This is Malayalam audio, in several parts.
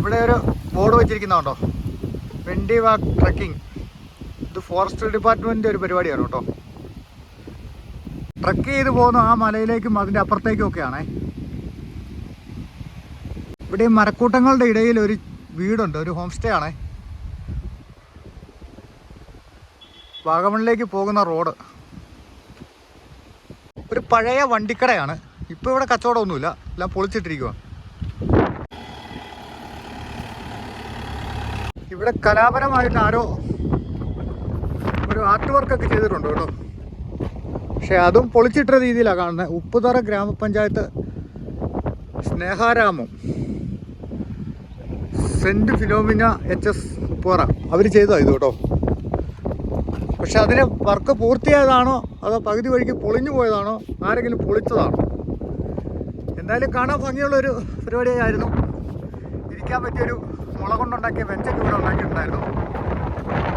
ഇവിടെ ഒരു ബോർഡ് വെച്ചിരിക്കുന്നുണ്ടോ വെണ്ടി വാക്ക് ട്രക്കിംഗ്. ഇത് ഫോറസ്റ്റ് ഡിപ്പാർട്ട്മെന്റിന്റെ ഒരു പരിപാടിയാണ് കേട്ടോ. ട്രക്ക് ചെയ്ത് പോകുന്ന ആ മലയിലേക്കും അതിന്റെ അപ്പുറത്തേക്കും ഒക്കെയാണേ. ഇവിടെ മരക്കൂട്ടങ്ങളുടെ ഇടയിൽ ഒരു വീടുണ്ട് ഒരു ഹോം സ്റ്റേ ആണേ വാഗമണിലേക്ക് പോകുന്ന റോഡ്. ഒരു പഴയ വണ്ടിക്കടയാണ്. ഇപ്പോൾ ഇവിടെ കച്ചവടമൊന്നുമില്ല. എല്ലാം പൊളിച്ചിട്ടിരിക്കുക ഇവിടെ കലാപരമായിട്ട് ആരോ ഒരു ആർട്ട് വർക്കൊക്കെ ചെയ്തിട്ടുണ്ട് കേട്ടോ. പക്ഷെ അതും പൊളിച്ചിട്ട രീതിയിലാണ് കാണുന്നത് ഉപ്പുതറ ഗ്രാമപഞ്ചായത്ത് Sneharamam Saint Philomena H S Upputhara അവർ ചെയ്തതാണ് ഇത് കേട്ടോ. പക്ഷെ അതിന് വർക്ക് പൂർത്തിയായതാണോ അതോ പകുതി വഴിക്ക് പൊളിഞ്ഞു പോയതാണോ? ആരെങ്കിലും പൊളിച്ചതാണോ? എന്തായാലും കാണാൻ ഭംഗിയുള്ളൊരു പരിപാടിയായിരുന്നു. ഇരിക്കാൻ പറ്റിയൊരു മുള കൊണ്ടുണ്ടാക്കിയ വെച്ചൊക്കെ ഇവിടെ ഉണ്ടാക്കിയിട്ടുണ്ടായിരുന്നു.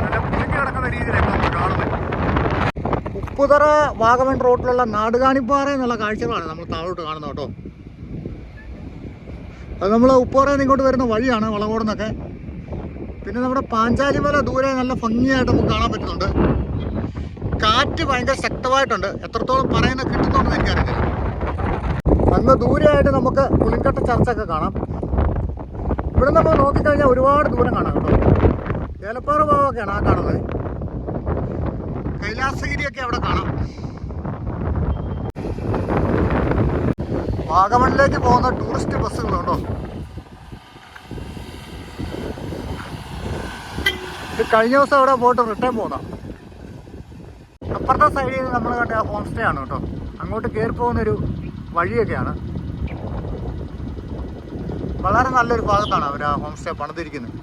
നല്ല പുതുക്കി കിടക്കുന്ന രീതിയിലാണ് നമ്മൾ കാണുന്നത് ഉപ്പുതറ വാഗമൺ റോഡിലുള്ള നാടുകാണിപ്പാറ എന്നുള്ള കാഴ്ചകളാണ് നമ്മൾ താഴോട്ട് കാണുന്നത് കേട്ടോ. അത് നമ്മൾ ഉപ്പുതറയിൽ ഇങ്ങോട്ട് വരുന്ന വഴിയാണ് വളകോടുന്നൊക്കെ പിന്നെ നമ്മുടെ പാഞ്ചാലി മല ദൂരെ നല്ല ഭംഗിയായിട്ട് നമുക്ക് കാണാൻ പറ്റുന്നുണ്ട്. കാറ്റ് ഭയങ്കര ശക്തമായിട്ടുണ്ട്. എത്രത്തോളം പറയുന്ന കിട്ടുന്നുണ്ടെന്ന് എനിക്കറിയില്ല. അങ്ങ് ദൂരെയായിട്ട് നമുക്ക് പുളിങ്കട്ട ചർച്ചൊക്കെ കാണാം. ഇവിടെ നമ്മൾ നോക്കിക്കഴിഞ്ഞാൽ ഒരുപാട് ദൂരം കാണാം കേട്ടോ. ഏലപ്പാറ ഭാഗമൊക്കെയാണ് ആ കാണുന്നത്. കൈലാസഗിരിയൊക്കെ അവിടെ കാണാം. വാഗമണിലേക്ക് പോകുന്ന ടൂറിസ്റ്റ് ബസ്സുകളുണ്ടോ ഇത് കഴിഞ്ഞ ദിവസം അവിടെ പോയിട്ട് റിട്ടേൺ പോകുന്ന അപ്പുറത്തെ സൈഡിൽ നമ്മൾ കണ്ട ഹോം സ്റ്റേ ആണ് കേട്ടോ. അങ്ങോട്ട് കയറി പോകുന്നൊരു വഴിയൊക്കെയാണ്. വളരെ നല്ലൊരു ഭാഗത്താണ് അവർ ആ ഹോം സ്റ്റേ പണിതിരിക്കുന്നത്.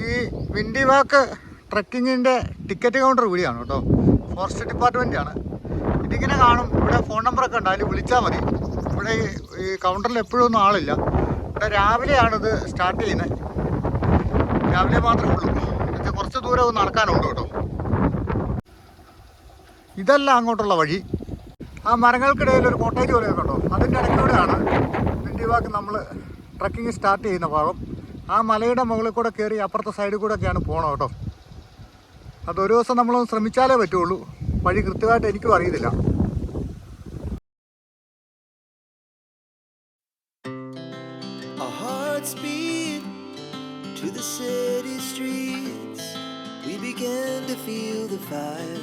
ഈ വിൻഡി വാക്ക് ട്രക്കിങ്ങിന്റെ ടിക്കറ്റ് കൗണ്ടർ ഇവിടെയാണ് കേട്ടോ. ഫോറസ്റ്റ് ഡിപ്പാർട്ട്മെന്റാണ് ഇതിങ്ങനെ കാണും. ഇവിടെ ഫോൺ നമ്പറൊക്കെ ഉണ്ട്. അതിൽ വിളിച്ചാൽ മതി. ഇവിടെ ഈ- കൗണ്ടറിൽ എപ്പോഴും ഒന്നും ആളില്ല. ഇവിടെ രാവിലെയാണിത് സ്റ്റാർട്ട് ചെയ്യുന്നത്. രാവിലെ മാത്രമേ ഉള്ളൂ. എന്നുവെച്ചാൽ കുറച്ച് ദൂരം ഒന്ന് നടക്കാനുണ്ട് കേട്ടോ. ഇതല്ല അങ്ങോട്ടുള്ള വഴി. ആ മരങ്ങൾക്കിടയിൽ ഒരു കോട്ടേജ് പോലെയൊക്കെ ഉണ്ടോ? അതിന്റെ ഇടയ്ക്കൂടെയാണ് വിൻഡിവാക്ക് നമ്മൾ ട്രക്കിംഗ് സ്റ്റാർട്ട് ചെയ്യുന്ന ഭാഗം ആ മലയുടെ മുകളിൽ കൂടെ കയറി അപ്പുറത്തെ സൈഡിൽ കൂടെ ഒക്കെയാണ് പോകണം കേട്ടോ അത് ഒരു ദിവസം നമ്മളൊന്ന് ശ്രമിച്ചാലേ പറ്റുള്ളൂ വഴി കൃത്യമായിട്ട് എനിക്കും അറിയത്തില്ല to the city streets. We began to feel the fire.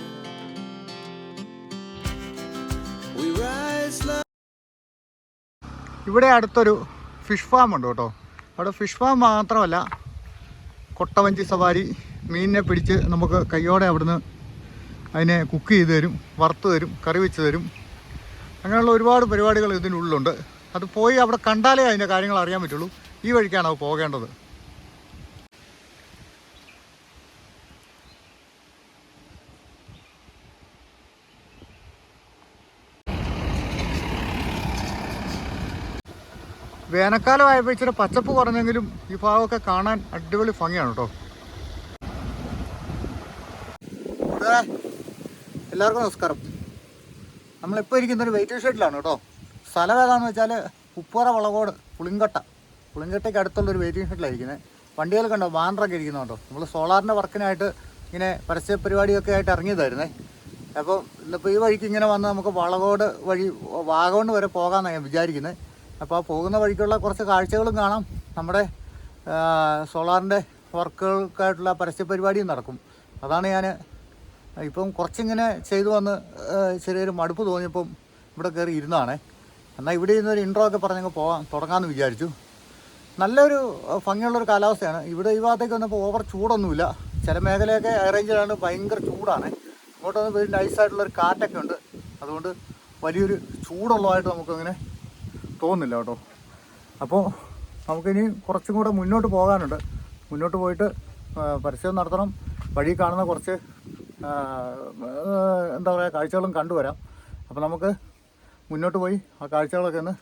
We rise like ഇവിടെ അടുത്തൊരു ഫിഷ് ഫാം ഉണ്ട് കേട്ടോ. അവിടെ ഫിഷ് ഫാം മാത്രമല്ല കൊട്ടവഞ്ചി സവാരി മീനിനെ പിടിച്ച് നമുക്ക് കയ്യോടെ അവിടുന്ന് അതിനെ കുക്ക് ചെയ്ത് തരും വറുത്ത് തരും കറി വെച്ച് തരും. അങ്ങനെയുള്ള ഒരുപാട് പരിപാടികൾ ഇതിനുള്ളിലുണ്ട്. അത് പോയി അവിടെ കണ്ടാലേ അതിന്റെ കാര്യങ്ങൾ അറിയാൻ പറ്റുള്ളൂ. ഈ വഴിക്കാണ് അത് പോകേണ്ടത്. വേനൽക്കാലം ആയപ്പോൾ ഇച്ചിരി പച്ചപ്പ് കുറഞ്ഞെങ്കിലും ഈ ഭാഗമൊക്കെ കാണാൻ അടിപൊളി ഭംഗിയാണ് കേട്ടോ. എല്ലാവർക്കും നമസ്കാരം. നമ്മളിപ്പോൾ ഇരിക്കുന്നൊരു വെയിറ്റിംഗ് ഷെഡിലാണ് കേട്ടോ. സ്ഥലം ഏതാണെന്ന് വെച്ചാൽ ഉപ്പുറ വളകോട് പുളിങ്കട്ട. പുളിങ്കട്ടയ്ക്ക് അടുത്തുള്ളൊരു വെയിറ്റിംഗ് ഷെഡിലായിരിക്കുന്നത് വണ്ടികൾ കണ്ടോ വാൻഡറൊക്കെ കേട്ടോ. നമ്മൾ സോളാറിന്റെ വർക്കിനായിട്ട് ഇങ്ങനെ പരസ്യ പരിപാടിയൊക്കെ ആയിട്ട് ഇറങ്ങിയതായിരുന്നേ. അപ്പോൾ ഇന്നിപ്പോൾ ഈ വഴിക്ക് ഇങ്ങനെ വന്ന് നമുക്ക് വളകോട് വഴി വാഗോണ്ട് വരെ പോകാമെന്നാണ് ഞാൻ വിചാരിക്കുന്നത് അപ്പോൾ പോകുന്ന വഴിക്കുള്ള കുറച്ച് കാഴ്ചകളും കാണാം. നമ്മുടെ സോളാറിന്റെ വർക്കുകൾക്കായിട്ടുള്ള പരസ്യ പരിപാടിയും നടക്കും. അതാണ് ഞാൻ ഇപ്പം കുറച്ചിങ്ങനെ ചെയ്തു വന്ന് ചെറിയൊരു മടുപ്പ് തോന്നിയപ്പം ഇവിടെ കയറി ഇരുന്നാണ്. എന്നാൽ ഇവിടെ ഇരുന്നൊരു ഇൻട്രോ ഒക്കെ പറഞ്ഞങ്ങ് പോകാം തുടങ്ങാമെന്ന് വിചാരിച്ചു. നല്ലൊരു ഭംഗിയുള്ളൊരു കാലാവസ്ഥയാണ്. ഇവിടെ ഈ ഭാഗത്തേക്ക് വന്നപ്പോൾ ഓവർ ചൂടൊന്നുമില്ല. ചില മേഖലയൊക്കെ റേഞ്ചിലാണ് ഭയങ്കര ചൂടാണ്. ഇങ്ങോട്ട് വന്ന് ഒരു നൈസായിട്ടുള്ളൊരു കാറ്റൊക്കെ ഉണ്ട്. അതുകൊണ്ട് വലിയൊരു ചൂടുള്ളതായിട്ട് നമുക്കങ്ങനെ തോന്നുന്നില്ല കേട്ടോ. അപ്പോൾ നമുക്കിനി കുറച്ചും കൂടെ മുന്നോട്ട് പോകാനുണ്ട്. മുന്നോട്ട് പോയിട്ട് പരസ്യം നടത്തണം. വഴി കാണുന്ന കുറച്ച് എന്താ പറയുക കാഴ്ചകളും കണ്ടുവരാം. അപ്പോൾ നമുക്ക് മുന്നോട്ട് പോയി ആ കാഴ്ചകളൊക്കെ ഒന്ന്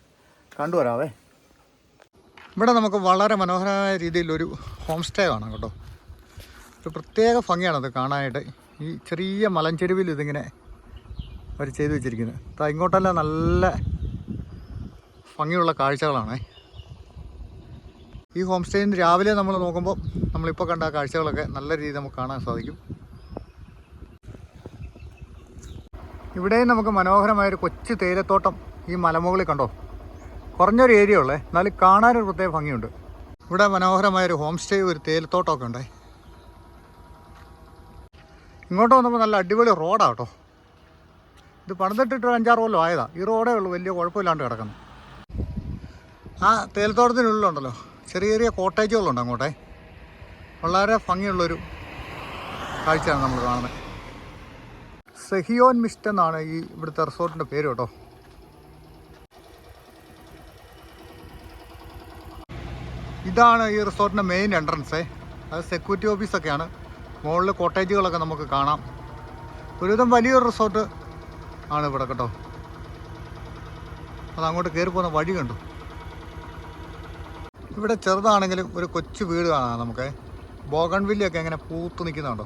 കണ്ടുവരാവേ. ഇവിടെ നമുക്ക് വളരെ മനോഹരമായ രീതിയിലൊരു ഹോം സ്റ്റേ കാണാം കേട്ടോ. ഒരു പ്രത്യേക ഭംഗിയാണത് കാണാനായിട്ട്. ഈ ചെറിയ മലഞ്ചെരുവിൽ ഇതിങ്ങനെ അവർ ചെയ്തു വെച്ചിരിക്കുന്നത്. ഇങ്ങോട്ടെല്ലാം നല്ല ഭംഗിയുള്ള കാഴ്ചകളാണ്. ഈ ഹോം സ്റ്റേയിൽ നിന്ന് രാവിലെ നമ്മൾ നോക്കുമ്പോൾ നമ്മളിപ്പോൾ കണ്ട കാഴ്ചകളൊക്കെ നല്ല രീതിയിൽ നമുക്ക് കാണാൻ സാധിക്കും. ഇവിടെയും നമുക്ക് മനോഹരമായൊരു കൊച്ചു തേയിലത്തോട്ടം ഈ മലമുകളിൽ കണ്ടോ? കുറഞ്ഞൊരു ഏരിയ ഉള്ളേ. എന്നാലും കാണാനൊരു പ്രത്യേക ഭംഗിയുണ്ട്. ഇവിടെ മനോഹരമായൊരു ഹോം സ്റ്റേ ഒരു തേയിലത്തോട്ടമൊക്കെ ഉണ്ടേ. ഇങ്ങോട്ട് വന്നപ്പോൾ നല്ല അടിപൊളി റോഡാണ് കേട്ടോ. ഇത് പണിതിട്ടിട്ട് ഒരു അഞ്ചാറ് കൊല്ലം ആയതാണ് ഈ റോഡേ ഉള്ളൂ. വലിയ കുഴപ്പമില്ലാണ്ട് കിടക്കുന്നു. ആ തേൽത്തോട്ടത്തിനുള്ളിലുണ്ടല്ലോ. ചെറിയ ചെറിയ കോട്ടേജുകളുണ്ട് അങ്ങോട്ടേ. വളരെ ഭംഗിയുള്ളൊരു കാഴ്ചയാണ് നമ്മൾ കാണുന്നത്. സെഹിയോൻ മിസ്റ്റ് എന്നാണ് ഈ ഇവിടുത്തെ റിസോർട്ടിന്റെ പേര് കേട്ടോ. ഇതാണ് ഈ റിസോർട്ടിന്റെ മെയിൻ എൻട്രൻസ് അത് സെക്യൂരിറ്റി ഓഫീസൊക്കെയാണ് മുകളിൽ കോട്ടേജുകളൊക്കെ നമുക്ക് കാണാം. ഒരുവിധം വലിയൊരു റിസോർട്ട് ആണ് ഇവിടെ കേട്ടോ. അത് അങ്ങോട്ട് കയറി പോകുന്ന വഴി കണ്ടു. ഇവിടെ ചെറുതാണെങ്കിലും ഒരു കൊച്ചു വീട് കാണാം നമുക്ക്. ബോഗൺവില്ലയൊക്കെ ഇങ്ങനെ പൂത്ത് നിൽക്കുന്നുണ്ടോ?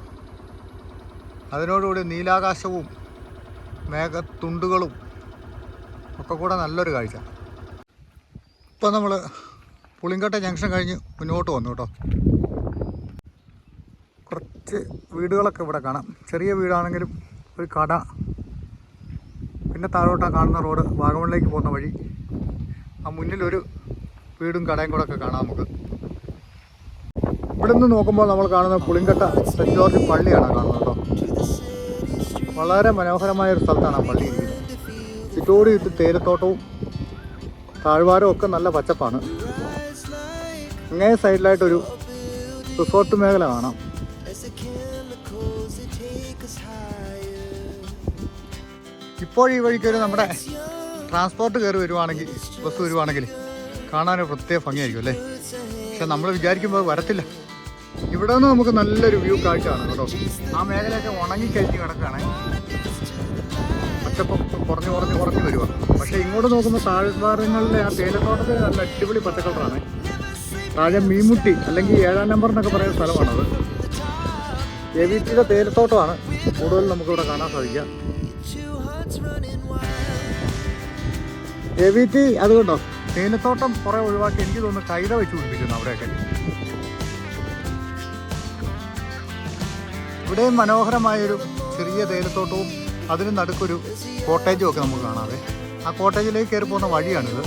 അതിനോടുകൂടി നീലാകാശവും മേഘത്തുണ്ടുകളും ഒക്കെ കൂടെ നല്ലൊരു കാഴ്ച. ഇപ്പം നമ്മൾ പുളിങ്കട്ട ജംഗ്ഷൻ കഴിഞ്ഞ് മുന്നോട്ട് വന്നു കേട്ടോ. കുറച്ച് വീടുകളൊക്കെ ഇവിടെ കാണാം. ചെറിയ വീടാണെങ്കിലും ഒരു കട. പിന്നെ താഴോട്ടാണ് കാണുന്ന റോഡ്. വാഗമണിലേക്ക് പോകുന്ന വഴി. ആ മുന്നിലൊരു വീടും കടയും കൂടെ ഒക്കെ കാണാം നമുക്ക്. ഇവിടുന്ന് നോക്കുമ്പോൾ നമ്മൾ കാണുന്ന പുളിങ്കട്ട സെന്റ് ജോർജ് പള്ളിയാണ് കാണുന്നത് കേട്ടോ. വളരെ മനോഹരമായ ഒരു സ്ഥലത്താണ് ആ പള്ളി ഇരിക്കുന്നത്. ചുറ്റോട് തേരത്തോട്ടവും തേയിലത്തോട്ടവും താഴ്വാരവും ഒക്കെ നല്ല പച്ചപ്പാണ്. അങ്ങേ സൈഡിലായിട്ടൊരു റിസോർട്ട് മേഖല കാണാം. ഇപ്പോഴീ വഴിക്കൊരു നമ്മുടെ ട്രാൻസ്പോർട്ട് കയറി വരുവാണെങ്കിൽ ബസ് വരുവാണെങ്കിൽ കാണാനൊരു പ്രത്യേക ഭംഗിയായിരിക്കും അല്ലേ? പക്ഷെ നമ്മൾ വിചാരിക്കുമ്പോൾ വരത്തില്ല. ഇവിടെ നിന്ന് നമുക്ക് നല്ലൊരു വ്യൂ കാഴ്ച കാണാം കേട്ടോ. ആ മേഖലയൊക്കെ ഉണങ്ങി കഴിച്ച് കിടക്കുകയാണ്. പച്ചപ്പം കുറഞ്ഞ് കുറഞ്ഞ് കുറഞ്ഞ് വരിക പക്ഷേ ഇങ്ങോട്ട് നോക്കുമ്പോൾ താഴ്വാരങ്ങളിലെ ആ തേയിലത്തോട്ടത്തിൽ നല്ല അടിപൊളി പച്ചക്കളറാണ് താഴെ മീൻമുട്ടി അല്ലെങ്കിൽ ഏഴാം നമ്പർ എന്നൊക്കെ പറയുന്ന സ്ഥലമാണത്. എ വി ടിയുടെ തേയിലത്തോട്ടമാണ് കൂടുതൽ നമുക്കിവിടെ കാണാൻ സാധിക്കുക. എ വി ടി അതുകൊണ്ടോ തേയിലത്തോട്ടം കുറെ ഒഴിവാക്കി എനിക്ക് തോന്നുന്നു കൈത വെച്ച് പിടിപ്പിക്കുന്നു അവിടെയൊക്കെ. ഇവിടെയും മനോഹരമായൊരു ചെറിയ തേയിലത്തോട്ടവും അതിന് നടുക്കൊരു കോട്ടേജും ഒക്കെ നമുക്ക് കാണാതെ ആ കോട്ടേജിലേക്ക് കയറി പോകുന്ന വഴിയാണിത്.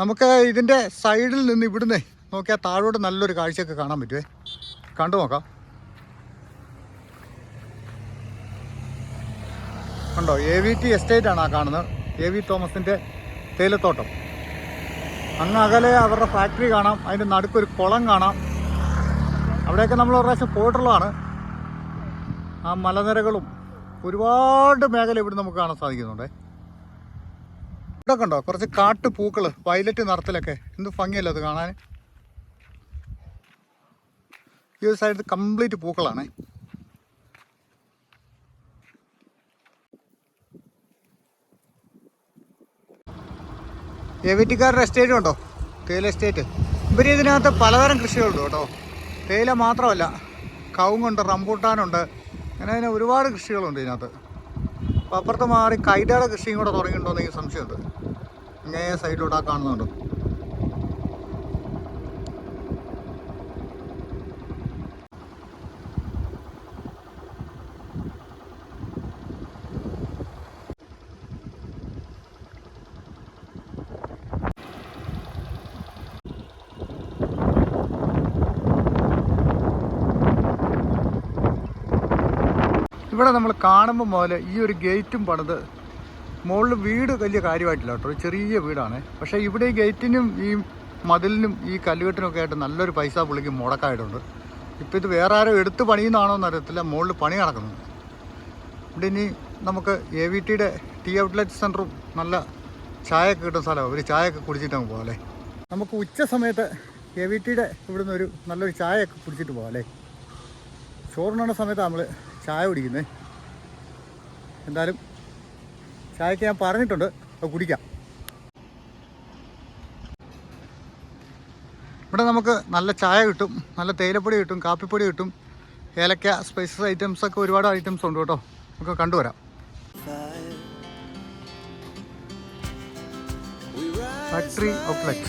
നമുക്ക് ഇതിന്റെ സൈഡിൽ നിന്ന് ഇവിടുന്ന് നോക്കിയാൽ താഴോട്ട് നല്ലൊരു കാഴ്ചയൊക്കെ കാണാൻ പറ്റുമേ കണ്ടു നോക്കാം. കണ്ടോ? എ വി ടി എസ്റ്റേറ്റ് ആണ് ആ കാണുന്നത്. എ വി തോമസിന്റെ തേയിലത്തോട്ടം. അങ്ങ് അകലെ അവരുടെ ഫാക്ടറി കാണാം അതിന്റെ നടുക്കൊരു കുളം കാണാം. അവിടെയൊക്കെ നമ്മൾ ഒരു പ്രാവശ്യം പോയിട്ടുള്ളതാണ്. ആ മലനിരകളും ഒരുപാട് മേഖല ഇവിടെ നമുക്ക് കാണാൻ സാധിക്കുന്നുണ്ട്. ഇവിടെ കണ്ടോ കുറച്ച് കാട്ടുപൂക്കൾ വയലറ്റ് നിറത്തിലൊക്കെ. എന്ത് ഭംഗിയല്ലേ അത് കാണാൻ. ഈ ഒരു സൈഡ് കംപ്ലീറ്റ് പൂക്കളാണേ. എവിറ്റിക്കാരുടെ എസ്റ്റേറ്റും ഉണ്ടോ? തേയില എസ്റ്റേറ്റ് ഇവർ ഇതിനകത്ത് പലതരം കൃഷികളുണ്ട് കേട്ടോ. തേയില മാത്രമല്ല കവുങ്ങുണ്ട് റംബൂട്ടാനുണ്ട് അങ്ങനെ അതിന് ഒരുപാട് കൃഷികളുണ്ട് ഇതിനകത്ത്. അപ്പോൾ അപ്പുറത്ത് മാറി കൈതയുടെ കൃഷിയും കൂടെ തുടങ്ങിയിട്ടുണ്ടോ എന്നെങ്കിൽ സംശയമുണ്ട്. ഇങ്ങനെ സൈഡിലൂടെ ആ കാണുന്നുണ്ട്. ഇവിടെ നമ്മൾ കാണുമ്പോൾ മുതൽ ഈ ഒരു ഗേറ്റും പണിത് മുകളിൽ വീട് വലിയ കാര്യമായിട്ടില്ല കേട്ടോ. ചെറിയ വീടാണ്. പക്ഷേ ഇവിടെ ഗേറ്റിനും ഈ മതിലിനും ഈ കല്ലുകെട്ടിനും ഒക്കെ ആയിട്ട് നല്ലൊരു പൈസ പുള്ളിക്ക് മുടക്കായിട്ടുണ്ട്. ഇപ്പോൾ ഇത് വേറെ ആരും എടുത്ത് പണിയുന്നതാണോ എന്നറിയത്തില്ല. മുകളിൽ പണി നടക്കുന്നത് ഇവിടെ ഇനി നമുക്ക് എ വി ടിയുടെ ടീ ഔട്ട്ലെറ്റ് സെന്ററും നല്ല ചായയൊക്കെ കിട്ടുന്ന സ്ഥലമാണ് ഒരു ചായയൊക്കെ കുടിച്ചിട്ട് നമുക്ക് പോകാം നമുക്ക് ഉച്ച സമയത്ത് എ വി ടിയുടെ ഇവിടുന്ന് ഒരു നല്ലൊരു ചായയൊക്കെ കുടിച്ചിട്ട് പോകാം അല്ലേ? ചോറിനുള്ള സമയത്ത് നമ്മൾ ചായ കുടിക്കുന്നത് എന്തായാലും ചായക്ക് ഞാൻ പറഞ്ഞിട്ടുണ്ട് അത് കുടിക്കാം. ഇവിടെ നമുക്ക് നല്ല ചായ കിട്ടും നല്ല തേയിലപ്പൊടി കിട്ടും കാപ്പിപ്പൊടി കിട്ടും ഏലക്ക സ്പൈസസ് ഐറ്റംസ് ഒക്കെ ഒരുപാട് ഐറ്റംസ് ഉണ്ട് കേട്ടോ. നമുക്ക് കണ്ടുവരാം. ഫാക്ടറി ഔട്ട്ലെറ്റ്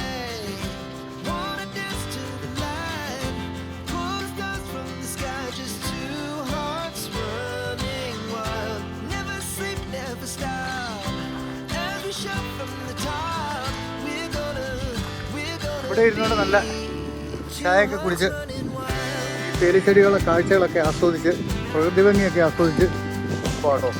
ഇവിടെ ഇരുന്നോണ്ട് നല്ല ചായയൊക്കെ കുടിച്ച് ചെടിച്ചെടികളുടെ കാഴ്ചകളൊക്കെ ആസ്വദിച്ച് പ്രകൃതി ഭംഗിയൊക്കെ ആസ്വദിച്ച് പോട്ടോ.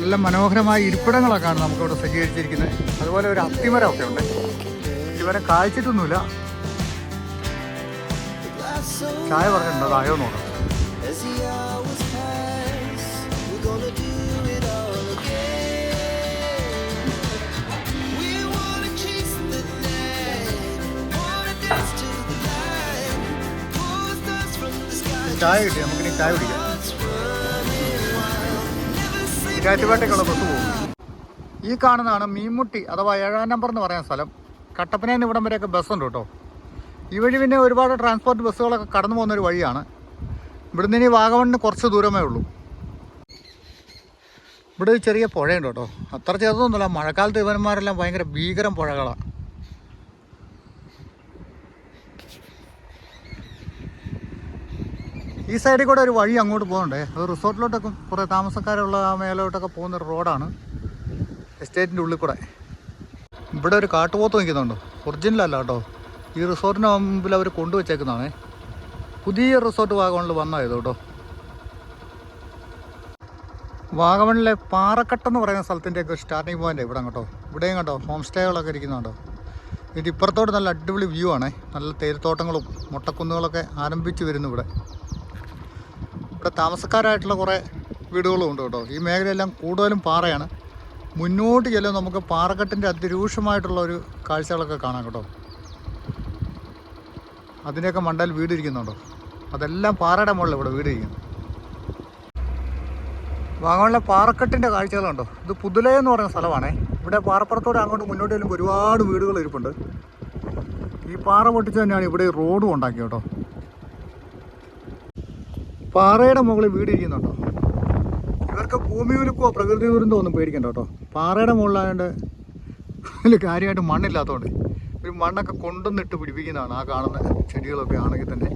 നല്ല മനോഹരമായ ഇരിപ്പിടങ്ങളൊക്കെയാണ് നമുക്കിവിടെ സജ്ജീകരിച്ചിരിക്കുന്നത്. അതുപോലെ ഒരു അത്തിമരമൊക്കെ ഉണ്ട്. ഇവരെ കാഴ്ചിട്ടൊന്നുമില്ല. ചായ പറഞ്ഞിട്ടുണ്ടോ? അതായോ നോക്കാം. ചായ കിട്ടി നമുക്കിനി ചായ കുടിക്കാം. ഇരാറ്റുപേട്ടയ്ക്കുള്ള ബസ് പോകും. ഈ കാണുന്നതാണ് മീൻമുട്ടി അഥവാ ഏഴാം നമ്പർ എന്ന് പറയുന്ന സ്ഥലം. കട്ടപ്പനയിൽ നിന്ന് ഇവിടം വരെയൊക്കെ ഉണ്ട് കേട്ടോ. ഈ വഴി പിന്നെ ഒരുപാട് ട്രാൻസ്പോർട്ട് ബസ്സുകളൊക്കെ കടന്നു പോകുന്ന ഒരു വഴിയാണ്. ഇവിടുന്ന് ഇനി വാഗമണ്ണിന് കുറച്ച് ദൂരമേ ഉള്ളൂ. ഇവിടെ ചെറിയ പുഴയുണ്ട് കേട്ടോ. അത്ര ചെറുതൊന്നുമില്ല മഴക്കാലത്ത് ഇവന്മാരെല്ലാം ഭയങ്കര ഭീകരം പുഴകളാണ് ഈ സൈഡിൽ കൂടെ ഒരു വഴി അങ്ങോട്ട് പോകുന്നുണ്ടേ അത് റിസോർട്ടിലോട്ടൊക്കെ കുറേ താമസക്കാരുള്ള ആ മേലോട്ടൊക്കെ പോകുന്ന ഒരു റോഡാണ്. എസ്റ്റേറ്റിന്റെ ഉള്ളിൽ കൂടെ. ഇവിടെ ഒരു കാട്ടുപോത്ത് നിൽക്കുന്നുണ്ട്. ഒറിജിനലല്ല കേട്ടോ. ഈ റിസോർട്ടിന് മുമ്പിൽ അവർ കൊണ്ടുവച്ചേക്കുന്നതാണേ. പുതിയ റിസോർട്ട് വാഗമണിൽ വന്നായത് കേട്ടോ. വാഗമണിലെ പാറക്കെട്ടെന്ന് പറയുന്ന സ്ഥലത്തിന്റെയൊക്കെ സ്റ്റാർട്ടിങ് പോയിന്റ് ഇവിടെ കേട്ടോ. ഇവിടെയും കേട്ടോ ഹോം സ്റ്റേകളൊക്കെ ഇരിക്കുന്നുണ്ടോ ഇത് ഇപ്പുറത്തോട്ട് നല്ല അടിപൊളി വ്യൂ ആണേ. നല്ല തേയിലത്തോട്ടങ്ങളും മുട്ടക്കുന്നുകളൊക്കെ ആരംഭിച്ച് വരുന്നു ഇവിടെ. ഇവിടെ താമസക്കാരായിട്ടുള്ള കുറേ വീടുകളും ഉണ്ട് കേട്ടോ. ഈ മേഖലയെല്ലാം കൂടുതലും പാറയാണ്. മുന്നോട്ട് ചെല്ലും നമുക്ക് പാറക്കെട്ടിന്റെ അതിരൂക്ഷമായിട്ടുള്ള ഒരു കാഴ്ചകളൊക്കെ കാണാം കേട്ടോ. അതിന്റെയൊക്കെ മണ്ടയിൽ വീടിരിക്കുന്നുണ്ടോ? അതെല്ലാം പാറയുടെ മുകളിൽ ഇവിടെ വീടിരിക്കുന്നു. വാങ്ങാനുള്ള പാറക്കെട്ടിന്റെ കാഴ്ചകളുണ്ടോ? ഇത് പുതുല എന്ന് പറയുന്ന സ്ഥലമാണേ. ഇവിടെ പാറപ്പുറത്തോടെ അങ്ങോട്ട് മുന്നോട്ട് ചെല്ലുമ്പോൾ ഒരുപാട് വീടുകൾ ഇരിപ്പുണ്ട്. ഈ പാറ പൊട്ടിച്ച് തന്നെയാണ് ഇവിടെ റോഡും ഉണ്ടാക്കിയത് കേട്ടോ. പാറയുടെ മുകളിൽ വീട് ഇരിക്കുന്നുണ്ടോ? ഇവർക്ക് ഭൂമി ഉരുക്കോ പ്രകൃതി ഉരുന്തോ ഒന്നും പേടിക്കണ്ട കേട്ടോ. പാറയുടെ മുകളിലായതുകൊണ്ട് അതിൽ കാര്യമായിട്ട് മണ്ണില്ലാത്തതുകൊണ്ട് ഒരു മണ്ണൊക്കെ കൊണ്ടുവന്നിട്ട് പിടിപ്പിക്കുന്നതാണ് ആ കാണുന്ന ചെടികളൊക്കെ ആണെങ്കിൽ തന്നെ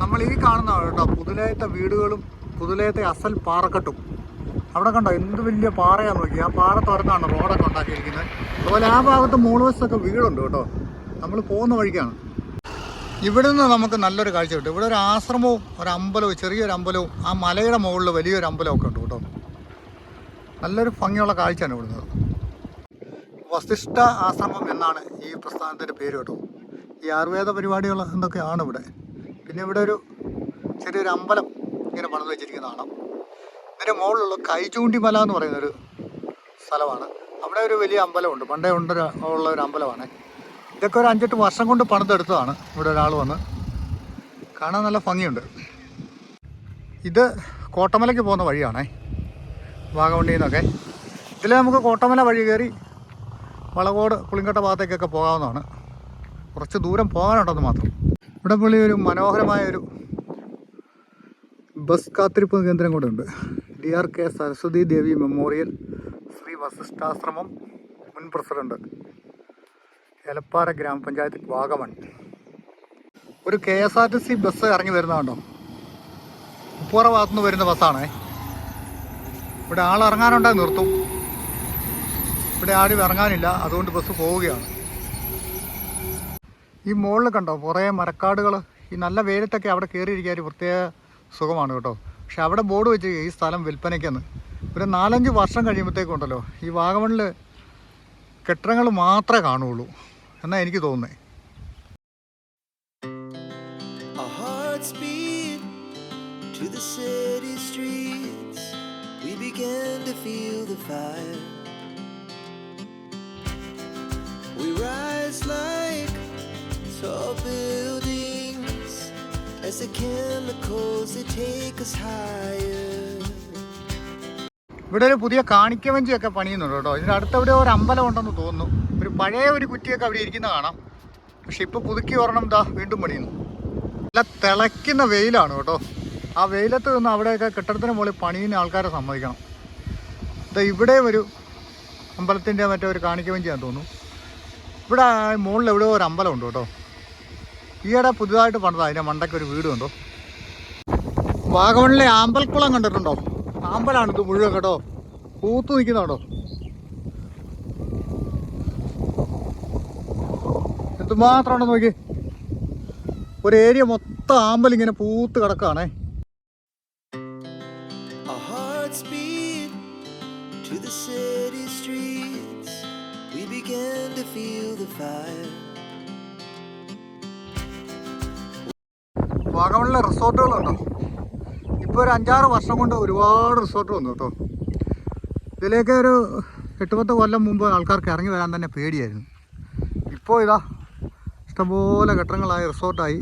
നമ്മൾ ഈ കാണുന്ന കേട്ടോ വീടുകളും പുതുലയത്തെ അസൽ പാറക്കെട്ടും. അവിടെ കണ്ടോ എന്ത് വലിയ പാറയാന്ന് നോക്കി ആ പാറ തുറന്നാണ് റോഡൊക്കെ ഉണ്ടാക്കിയിരിക്കുന്നത്. അതുപോലെ ആ ഭാഗത്ത് മൂന്ന് വശത്തൊക്കെ വീടുണ്ട് കേട്ടോ. നമ്മൾ പോകുന്ന വഴിക്കാണ്. ഇവിടെ നിന്ന് നമുക്ക് നല്ലൊരു കാഴ്ച കിട്ടും. ഇവിടെ ഒരു ആശ്രമവും ഒരു അമ്പലവും ചെറിയൊരു അമ്പലവും ആ മലയുടെ മുകളിൽ വലിയൊരു അമ്പലമൊക്കെ ഉണ്ട് കേട്ടോ. നല്ലൊരു ഭംഗിയുള്ള കാഴ്ചയാണ് ഇവിടുന്ന്. വസിഷ്ഠ ആശ്രമം എന്നാണ് ഈ പ്രസ്ഥാനത്തിന്റെ പേര് കേട്ടോ. ഈ ആയുർവേദ പരിപാടികൾ എന്തൊക്കെയാണ് ഇവിടെ? പിന്നെ ഇവിടെ ഒരു ചെറിയൊരു അമ്പലം ഇങ്ങനെ പണിത് വെച്ചിരിക്കുന്നതാണ് ഇതിന്റെ മുകളിലുള്ള കൈചൂണ്ടി മല എന്ന് പറയുന്നൊരു സ്ഥലമാണ്. അവിടെ ഒരു വലിയ അമ്പലമുണ്ട്. പണ്ടേ ഉണ്ട് ഉള്ള ഒരു അമ്പലമാണ്. ഇതൊക്കെ ഒരു അഞ്ചെട്ട് വർഷം കൊണ്ട് പണിതെടുത്തതാണ് ഇവിടെ ഒരാൾ വന്ന്. കാണാൻ നല്ല ഭംഗിയുണ്ട്. ഇത് കോട്ടമലയ്ക്ക് പോകുന്ന വഴിയാണേ. വാഗവണ്ടിയിൽ നിന്നൊക്കെ ഇതിൽ നമുക്ക് കോട്ടമല വഴി കയറി വളകോട് പുളിങ്കട്ട ഭാഗത്തേക്കൊക്കെ പോകാവുന്നതാണ്. കുറച്ച് ദൂരം പോകാനുണ്ടെന്ന് മാത്രം. ഇവിടെ പുള്ളി ഒരു മനോഹരമായ ഒരു ബസ് കാത്തിരിപ്പ് കേന്ദ്രം കൂടെ ഉണ്ട് D R K Saraswathi Devi memorial Sree Vasishtashramam മുൻ പ്രസിഡന്റ് എലപ്പാറ ഗ്രാമപഞ്ചായത്ത് വാഗമൺ. ഒരു K S R T C bus ഇറങ്ങി വരുന്നതുണ്ടോ ഉപ്പുറ ഭാഗത്തുനിന്ന് വരുന്ന ബസ്സാണേ. ഇവിടെ ആൾ ഇറങ്ങാനുണ്ടെങ്കിൽ നിർത്തും. ഇവിടെ ആരും ഇറങ്ങാനില്ല അതുകൊണ്ട് ബസ് പോവുകയാണ്. ഈ മുകളിൽ കണ്ടോ കുറേ മരക്കാടുകൾ ഈ നല്ല വെയിലത്തൊക്കെ അവിടെ കയറിയിരിക്കാൻ പ്രത്യേക സുഖമാണ് കേട്ടോ. പക്ഷെ അവിടെ ബോർഡ് വെച്ച് ഈ സ്ഥലം വിൽപ്പനയ്ക്കെന്ന് ഒരു നാലഞ്ച് വർഷം കഴിയുമ്പോഴത്തേക്കുണ്ടല്ലോ ഈ വാഗമണിൽ കെട്ടിടങ്ങൾ മാത്രമേ കാണുള്ളൂ എന്നാണ് എനിക്ക് തോന്നുന്നത് to the city streets, we began to feel the fire. We rise like tall buildings. As the chemicals they take us higher. ഇവിടെ ഒരു പുതിയ കാണിക്കവഞ്ചിയൊക്കെ പണിയുന്നുണ്ട് കേട്ടോ. ഇതിന്റെ അടുത്തവിടെ ഒരു അമ്പലം ഉണ്ടെന്ന് തോന്നുന്നു. ഒരു പഴയ ഒരു കുറ്റിയൊക്കെ അവിടെ ഇരിക്കുന്ന കാണാം. പക്ഷെ ഇപ്പോൾ പുതുക്കി ഒരെണ്ണം ദാ വീണ്ടും പണിയുന്നു. നല്ല തിളയ്ക്കുന്ന വെയിലാണ് കേട്ടോ. ആ വെയിലത്ത് നിന്ന് അവിടെയൊക്കെ കെട്ടിടത്തിന് മുകളിൽ പണിയുന്ന ആൾക്കാരെ സമ്മതിക്കണം. ദാ ഇവിടെ ഒരു അമ്പലത്തിന്റെ മറ്റേ ഒരു കാണിക്കവഞ്ചിയാണെന്ന് തോന്നുന്നു. ഇവിടെ മുകളിൽ എവിടെയോ ഒരു അമ്പലം ഉണ്ട് കേട്ടോ. ഈയിടെ പുതുതായിട്ട് പണിതാ അതിന്റെ മണ്ടയ്ക്ക് ഒരു വീട് കണ്ടോ? വാഗമണിലെ ആമ്പൽക്കുളം കണ്ടിട്ടുണ്ടോ? ആമ്പലാണ് ഇത് മുഴുവൻ കേട്ടോ. പൂത്ത് നിൽക്കുന്നുണ്ടോ എന്തുമാത്രമുണ്ടെന്ന് നോക്കി. ഒരു ഏരിയ മൊത്തം ആമ്പൽ ഇങ്ങനെ പൂത്ത് കിടക്കുകയാണേ റിസോർട്ടുകളുണ്ടോ ഇപ്പോൾ ഒരു അഞ്ചാറ് വർഷം കൊണ്ട് ഒരുപാട് റിസോർട്ട് വന്നു കേട്ടോ. ഇതിലേക്ക് ഒരു എട്ടുപത്ത് കൊല്ലം മുമ്പ് ആൾക്കാർക്ക് ഇറങ്ങി വരാൻ തന്നെ പേടിയായിരുന്നു. ഇപ്പോൾ ഇതാ ഇഷ്ടംപോലെ കെട്ടിടങ്ങളായി റിസോർട്ടായി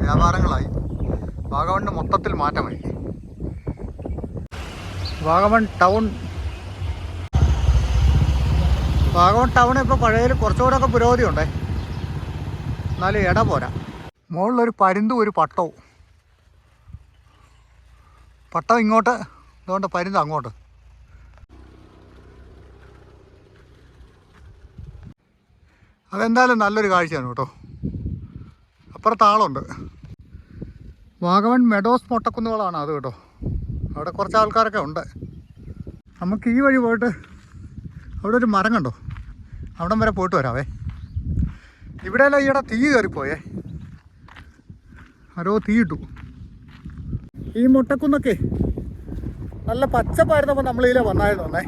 വ്യാപാരങ്ങളായി. വാഗമണിന് മൊത്തത്തിൽ മാറ്റമായി. വാഗമൺ ടൗൺ. വാഗമൺ ടൗൺ ഇപ്പോൾ പഴയതിൽ കുറച്ചുകൂടെ ഒക്കെ പുരോഗതി ഉണ്ടേ എന്നാലും ഇട പോരാ. മുകളിലൊരു പരുന്തും ഒരു പട്ടവും. പട്ടം ഇങ്ങോട്ട് അതുകൊണ്ട് പരുന്ത് അങ്ങോട്ട്. അതെന്തായാലും നല്ലൊരു കാഴ്ചയാണ് കേട്ടോ. അപ്പുറത്ത് ആളുണ്ട്. വാഗമൺ മെഡോസ് മൊട്ടക്കുന്നുകളാണ് അത് കേട്ടോ. അവിടെ കുറച്ച് ആൾക്കാരൊക്കെ ഉണ്ട്. നമുക്ക് ഈ വഴി പോയിട്ട് അവിടെ ഒരു മരം കണ്ടോ? അവിടം വരെ പോയിട്ട് വരാവേ. ഇവിടെയല്ല ഈയിടെ തീ കയറിപ്പോയേ? ആരോ തീയിട്ടു ഈ മുട്ടക്കുന്നൊക്കെ നല്ല പച്ചപ്പായിരുന്നപ്പോൾ നമ്മളിതിലെ വന്നായിരുന്നു വന്നേ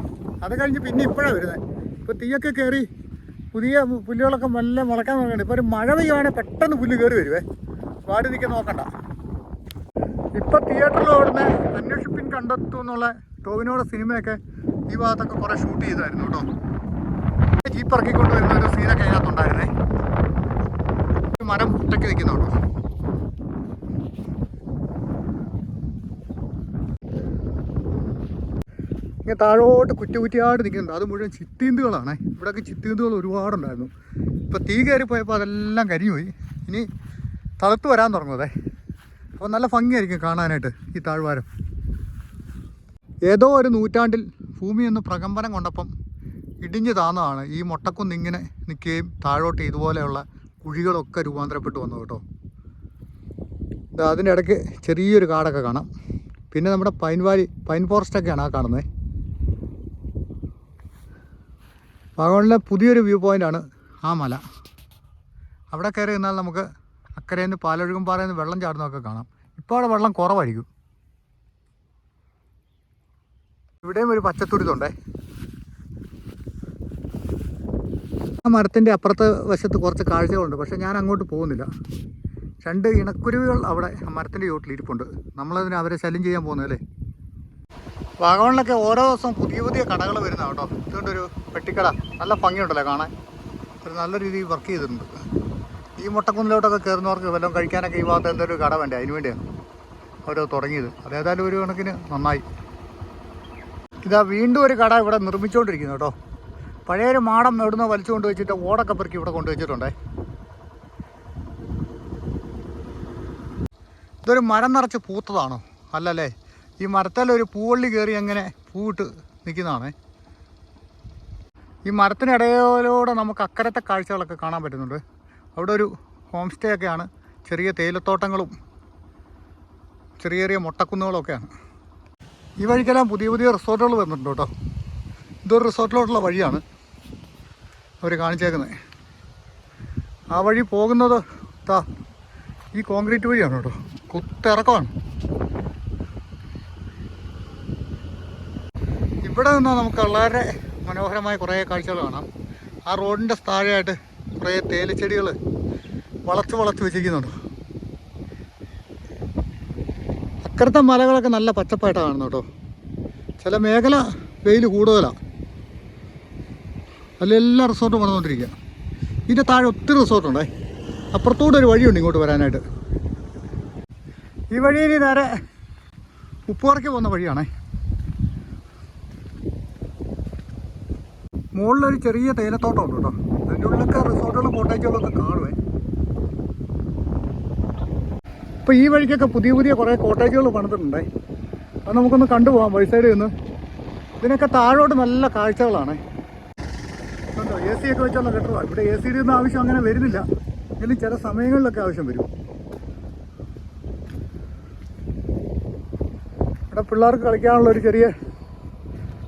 അത് കഴിഞ്ഞ് പിന്നെ ഇപ്പോഴാണ് വരുന്നത് ഇപ്പോൾ തീയൊക്കെ കയറി പുതിയ പുല്ലുകളൊക്കെ നല്ല മുളക്കാൻ നോക്കണ്ട ഇപ്പോൾ ഒരു മഴ പെയ്യുവാണെങ്കിൽ പെട്ടെന്ന് പുല്ല് കയറി വരുവേ. വാടി നിൽക്കാൻ നോക്കണ്ട. ഇപ്പോൾ തിയേറ്ററിൽ ഓടുന്ന അന്വേഷിപ്പിൻ കണ്ടെത്തും എന്നുള്ള ടോവിനോടെ സിനിമയൊക്കെ ഈ ഭാഗത്തൊക്കെ കുറേ ഷൂട്ട് ചെയ്തായിരുന്നു കേട്ടോ. ജീപ്പ് ഇറക്കിക്കൊണ്ട് വരുന്ന ഒരു സീനൊക്കെ അതിനകത്തുണ്ടായിരുന്നേ മരം ഒറ്റയ്ക്ക് നിൽക്കുന്നുണ്ടോ ഇങ്ങനെ താഴോട്ട് കുറ്റി കുറ്റിയായിട്ട് നിൽക്കുന്നുണ്ട്. അത് മുഴുവൻ ചിത്തീന്തുകളാണ്. ഇവിടെയൊക്കെ ചിത്തീന്തുകൾ ഒരുപാടുണ്ടായിരുന്നു. ഇപ്പോൾ തീ കയറി പോയപ്പോൾ അതെല്ലാം കരിഞ്ഞുപോയി. ഇനി തളുത്ത് വരാൻ തുടങ്ങുന്നതേ അപ്പോൾ നല്ല ഭംഗിയായിരിക്കും കാണാനായിട്ട് ഈ താഴ്വാരം. ഏതോ ഒരു നൂറ്റാണ്ടിൽ ഭൂമി ഒന്ന് പ്രകമ്പനം കൊണ്ടപ്പം ഇടിഞ്ഞു താന്നതാണ് ഈ മുട്ടക്കുന്ന് ഇങ്ങനെ നിൽക്കുകയും താഴോട്ട് ഇതുപോലെയുള്ള കുഴികളൊക്കെ രൂപാന്തരപ്പെട്ട് വന്നു കേട്ടോ. അതിന്റെ ഇടയ്ക്ക് ചെറിയൊരു കാടൊക്കെ കാണാം. പിന്നെ നമ്മുടെ പൈൻ വാലി പൈൻ ഫോറസ്റ്റൊക്കെയാണ് ആ കാണുന്നത്. വാഗമണിലെ പുതിയൊരു വ്യൂ പോയിന്റാണ് ആ മല. അവിടെ കയറി നിന്നാൽ നമുക്ക് അക്കരയിൽ നിന്ന് പാലൊഴുകും പാറയിൽ നിന്ന് വെള്ളം ചാടുന്നതൊക്കെ കാണാം. ഇപ്പോൾ അവിടെ വെള്ളം കുറവായിരിക്കും. ഇവിടെയും ഒരു പച്ചത്തുരുത്തുണ്ടേ ആ മരത്തിന്റെ അപ്പുറത്തെ വശത്ത് കുറച്ച് കാഴ്ചകളുണ്ട്. പക്ഷേ ഞാൻ അങ്ങോട്ട് പോകുന്നില്ല. രണ്ട് ഇണക്കുരുവികൾ അവിടെ മരത്തിന്റെ ചോട്ടിൽ ഇരിപ്പുണ്ട്. നമ്മളതിന് അവരെ ശല്യം ചെയ്യാൻ പോകുന്നതല്ലേ? വാഗമണിലൊക്കെ ഓരോ ദിവസവും പുതിയ പുതിയ കടകൾ വരുന്ന കേട്ടോ. ഇതുകൊണ്ട് ഒരു പെട്ടിക്കട. നല്ല ഭംഗിയുണ്ടല്ലോ കാണാൻ? ഒരു നല്ല രീതിയിൽ വർക്ക് ചെയ്തിട്ടുണ്ട്. ഈ മുട്ടക്കുന്നിലോട്ടൊക്കെ കയറുന്നവർക്ക് വല്ലതും കഴിക്കാനൊക്കെ ഈ ഭാഗത്ത് എന്തൊരു കട വേണ്ടേ? അതിന് വേണ്ടിയാണ് ഓരോ തുടങ്ങിയത്. അതേതായാലും ഒരു കണക്കിന് നന്നായി. ഇതാ വീണ്ടും ഒരു കട ഇവിടെ നിർമ്മിച്ചുകൊണ്ടിരിക്കുന്നു കേട്ടോ. പഴയൊരു മാടം എവിടുന്ന് വലിച്ചു കൊണ്ട് വെച്ചിട്ട് ഓടൊക്കെ പെറുക്കി ഇവിടെ കൊണ്ടുവച്ചിട്ടുണ്ടേ ഇതൊരു മരം നിറച്ച് പൂത്തതാണോ? അല്ലല്ലേ? ഈ മരത്തിലൊരു പൂവള്ളി കയറി അങ്ങനെ പൂവിട്ട് നിൽക്കുന്നതാണേ ഈ മരത്തിനിടയിലൂടെ നമുക്ക് അക്കരത്തെ കാഴ്ചകളൊക്കെ കാണാൻ പറ്റുന്നുണ്ട്. അവിടെ ഒരു ഹോം സ്റ്റേ ഒക്കെയാണ്. ചെറിയ തേയിലത്തോട്ടങ്ങളും ചെറിയ ചെറിയ മുട്ടക്കുന്നുകളൊക്കെയാണ്. ഈ വഴിക്കെല്ലാം പുതിയ പുതിയ റിസോർട്ടുകൾ വരുന്നുണ്ട് കേട്ടോ. ഇതൊരു റിസോർട്ടിലോട്ടുള്ള വഴിയാണ് അവർ കാണിച്ചേക്കുന്നത് ആ വഴി പോകുന്നത് താ ഈ കോൺക്രീറ്റ് വഴിയാണ് കേട്ടോ. കുത്തിറക്കമാണ്. ഇവിടെ നിന്നാൽ നമുക്ക് വളരെ മനോഹരമായ കുറേ കാഴ്ചകൾ കാണാം. ആ റോഡിന്റെ താഴെയായിട്ട് കുറേ തേയിലച്ചെടികൾ വളച്ച് വളച്ച് വെച്ചിരിക്കുന്നുണ്ട്. ഇക്കരത്തെ മലകളൊക്കെ നല്ല പച്ചപ്പായിട്ടാണ് കാണുന്നു കേട്ടോ. ചില മേഖല വെയിൽ കൂടുതലാണ് അതിൽ എല്ലാ റിസോർട്ടും പണിതുകൊണ്ടിരിക്കുക ഇതിന്റെ താഴെ ഒത്തിരി റിസോർട്ടുണ്ടേ. അപ്പുറത്തൂടെ ഒരു വഴിയുണ്ട് ഇങ്ങോട്ട് വരാനായിട്ട്. ഈ വഴിയിൽ നേരെ ഉപ്പുറയ്ക്ക് പോകുന്ന വഴിയാണേ. മുകളിലൊരു ചെറിയ തേയിലത്തോട്ടം ഉണ്ട് കേട്ടോ. അതിന്റെ ഉള്ളിലൊക്കെ റിസോർട്ടുകളും കോട്ടേജുകളൊക്കെ കാണുവേ. ഇപ്പോൾ ഈ വഴിക്കൊക്കെ പുതിയ പുതിയ കുറേ കോട്ടേജുകൾ പണിതിട്ടുണ്ടേ. അത് നമുക്കൊന്ന് കണ്ടുപോകാം വഴി സൈഡിൽ നിന്ന് ഇതിനൊക്കെ താഴോട്ട് നല്ല കാഴ്ചകളാണ്. കണ്ടോ എ സി ഒക്കെ വെച്ചുള്ള കെട്ടിടമാണ് ഇവിടെ എ സിയുടെ ഒന്നും ആവശ്യം അങ്ങനെ വരുന്നില്ല. എങ്കിലും ചില സമയങ്ങളിലൊക്കെ ആവശ്യം വരും. ഇവിടെ പിള്ളേർക്ക് കളിക്കാനുള്ള ഒരു ചെറിയ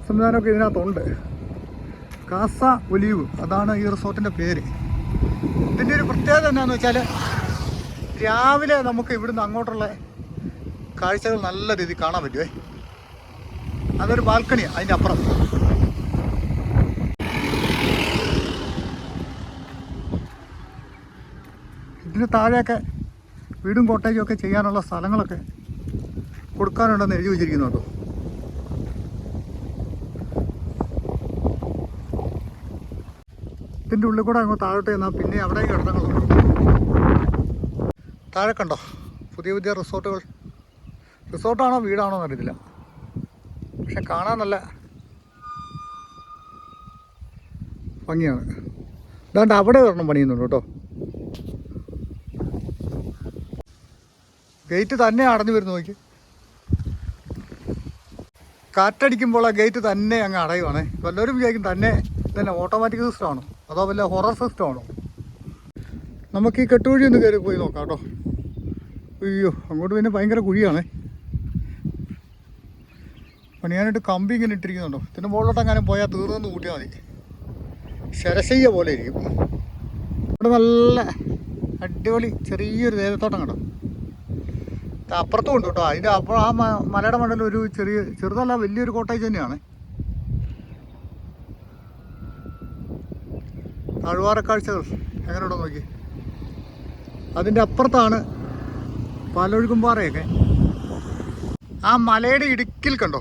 സംവിധാനമൊക്കെ ഇതിനകത്തുണ്ട്. കാസ ഒലീവ് അതാണ് ഈ റിസോർട്ടിന്റെ പേര്. ഇതിന്റെ ഒരു പ്രത്യേകത എന്താണെന്ന് വെച്ചാൽ രാവിലെ നമുക്ക് ഇവിടുന്ന് അങ്ങോട്ടുള്ള കാഴ്ചകൾ നല്ല രീതിയിൽ കാണാൻ പറ്റുമേ അതൊരു ബാൽക്കണിയാണ് അതിന്റെ അപ്പുറം. ഇതിന് താഴെയൊക്കെ വീടും കോട്ടേജും ഒക്കെ ചെയ്യാനുള്ള സ്ഥലങ്ങളൊക്കെ കൊടുക്കാനുണ്ടെന്ന് എഴുതി വെച്ചിരിക്കുന്നു ഇതിന്റെ ഉള്ളിൽ കൂടെ അങ്ങ് താഴോട്ട് ചെന്നാൽ പിന്നെ അവിടെ കിടന്നങ്ങൾ താഴെ കണ്ടോ? പുതിയ പുതിയ റിസോർട്ടുകൾ. റിസോർട്ടാണോ വീടാണോ എന്നറിയത്തില്ല. പക്ഷെ കാണാൻ നല്ല ഭംഗിയാണ്. ഇതാണ്ട് അവിടെ ഒരെണ്ണം പണിയുന്നുണ്ട് കേട്ടോ. ഗേറ്റ് തന്നെ അടഞ്ഞു വരുന്നു നോക്കി. കാറ്റടിക്കുമ്പോൾ ആ ഗേറ്റ് തന്നെ അങ്ങ് അടയുവാണേ. വല്ലവരും വിചാരിക്കും തന്നെ തന്നെ ഓട്ടോമാറ്റിക് സിസ്റ്റം ആണോ? അതോ വല്ല ഹൊറർ ആണോ? നമുക്ക് ഈ കെട്ടുവഴി ഒന്ന് കയറി പോയി നോക്കാം കേട്ടോ. അയ്യോ അങ്ങോട്ട് പിന്നെ ഭയങ്കര കുഴിയാണേ. പണിയാനായിട്ട് കമ്പി ഇങ്ങനെ ഇട്ടിരിക്കുന്നുണ്ടോ? ഇതിന്റെ മുകളിലോട്ട് അങ്ങനെ പോയാൽ തീർന്നു കൂട്ടിയാൽ മതി. ശരശയ്യ പോലെ ഇരിക്കും. ഇവിടെ നല്ല അടിപൊളി ചെറിയൊരു തേയിലത്തോട്ടം കണ്ടോ? അപ്പുറത്തും ഉണ്ട് കേട്ടോ. അതിന്റെ അപ്പുറം ആ മലയുടെ മണ്ടയിൽ ഒരു ചെറിയ ചെറുതല്ല വലിയൊരു കോട്ടേജ് തന്നെയാണ്. താഴ്വാര കാഴ്ചകൾ എങ്ങനെയുണ്ടോ നോക്കി. അതിന്റെ അപ്പുറത്താണ് പാലൊഴുകുംപാറയൊക്കെ. ആ മലയുടെ ഇടുക്കിൽ കണ്ടോ?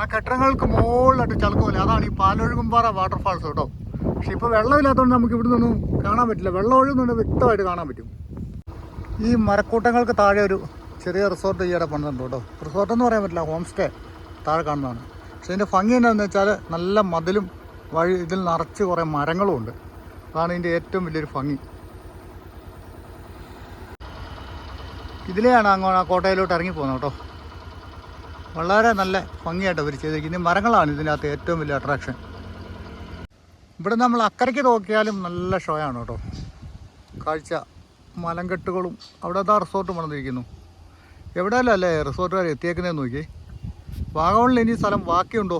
ആ കെട്ടിടങ്ങൾക്ക് മുകളിലായിട്ട് ചലക്കുമല്ലേ അതാണ് ഈ പാലൊഴുകുംപാറ വാട്ടർഫാൾസ് കേട്ടോ. പക്ഷെ ഇപ്പോൾ വെള്ളമില്ലാത്തതുകൊണ്ട് നമുക്ക് ഇവിടെ നിന്നൊന്നും കാണാൻ പറ്റില്ല. വെള്ളം ഒഴുകുന്നുണ്ട് വ്യക്തമായിട്ട് കാണാൻ പറ്റും. ഈ മരക്കൂട്ടങ്ങൾക്ക് താഴെ ഒരു ചെറിയ റിസോർട്ട് ഈയിടെ പണിതുണ്ട് കേട്ടോ. റിസോർട്ട് എന്ന് പറയാൻ പറ്റില്ല. ഹോം സ്റ്റേ താഴെ കാണുന്നതാണ്. പക്ഷെ ഇതിന്റെ ഭംഗി എന്താണെന്ന് വെച്ചാൽ നല്ല മതിലും വഴി ഇതിൽ നിറച്ച് കുറേ മരങ്ങളും ഉണ്ട്. അതാണ് ഇതിന്റെ ഏറ്റവും വലിയൊരു ഭംഗി. ഇതിലെയാണ് അങ്ങോട്ട് ആ കോട്ടയിലോട്ട് ഇറങ്ങി പോകുന്നത് കേട്ടോ. വളരെ നല്ല ഭംഗിയായിട്ട് അവർ ചെയ്തിരിക്കുന്നത്. മരങ്ങളാണ് ഇതിനകത്ത് ഏറ്റവും വലിയ അട്രാക്ഷൻ ഇവിടെ നമ്മൾ അക്കരയ്ക്ക് നോക്കിയാലും നല്ല ഷോയാണ് കേട്ടോ. കാഴ്ച. മലങ്കെട്ടുകളും അവിടെ അതാ റിസോർട്ട് പണിതിരിക്കുന്നു എവിടെയല്ലേ റിസോർട്ടുകാർ എത്തിയേക്കുന്നതെന്ന് നോക്കി വാഗമണിൽ ഇനി സ്ഥലം ബാക്കിയുണ്ടോ?